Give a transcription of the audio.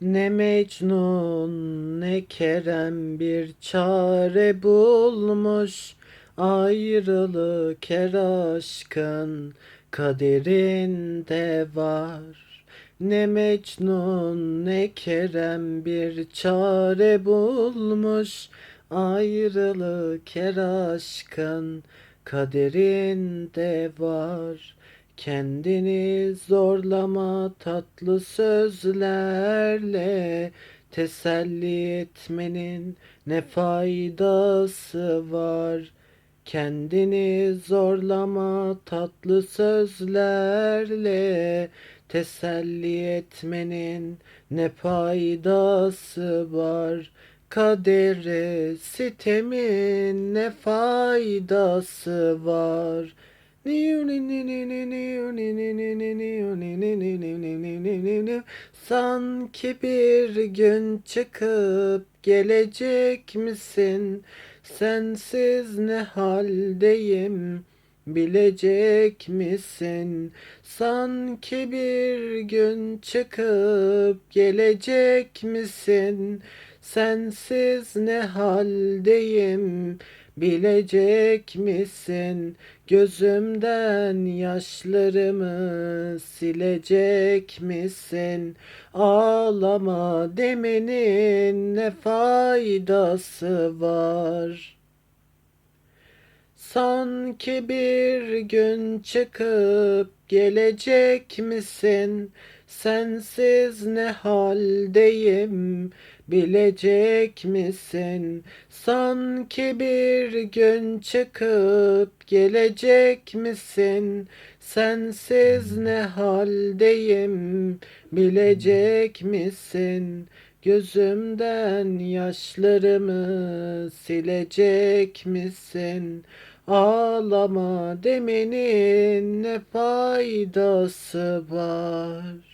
Ne Mecnun ne Kerem bir çare bulmuş. Ayrılık her aşkın kaderinde var. Ne Mecnun ne Kerem bir çare bulmuş. Ayrılık her aşkın kaderinde var Kendini zorlama tatlı sözlerle. Teselli etmenin ne faydası var? Kendini zorlama tatlı sözlerle. Teselli etmenin ne faydası var? Kadere sitemin ne faydası var Sanki bir gün çıkıp gelecek misin? Sensiz ne haldeyim bilecek misin? Sanki bir gün çıkıp gelecek misin? Sensiz ne haldeyim bilecek misin? Gözümden yaşlarımı silecek misin? Ağlama demenin ne faydası var? Sanki bir gün çıkıp gelecek misin? Sensiz ne haldeyim bilecek misin? Sanki bir gün çıkıp gelecek misin? Sensiz ne haldeyim bilecek misin? Gözümden yaşlarımı silecek misin? Ağlama demenin ne faydası var?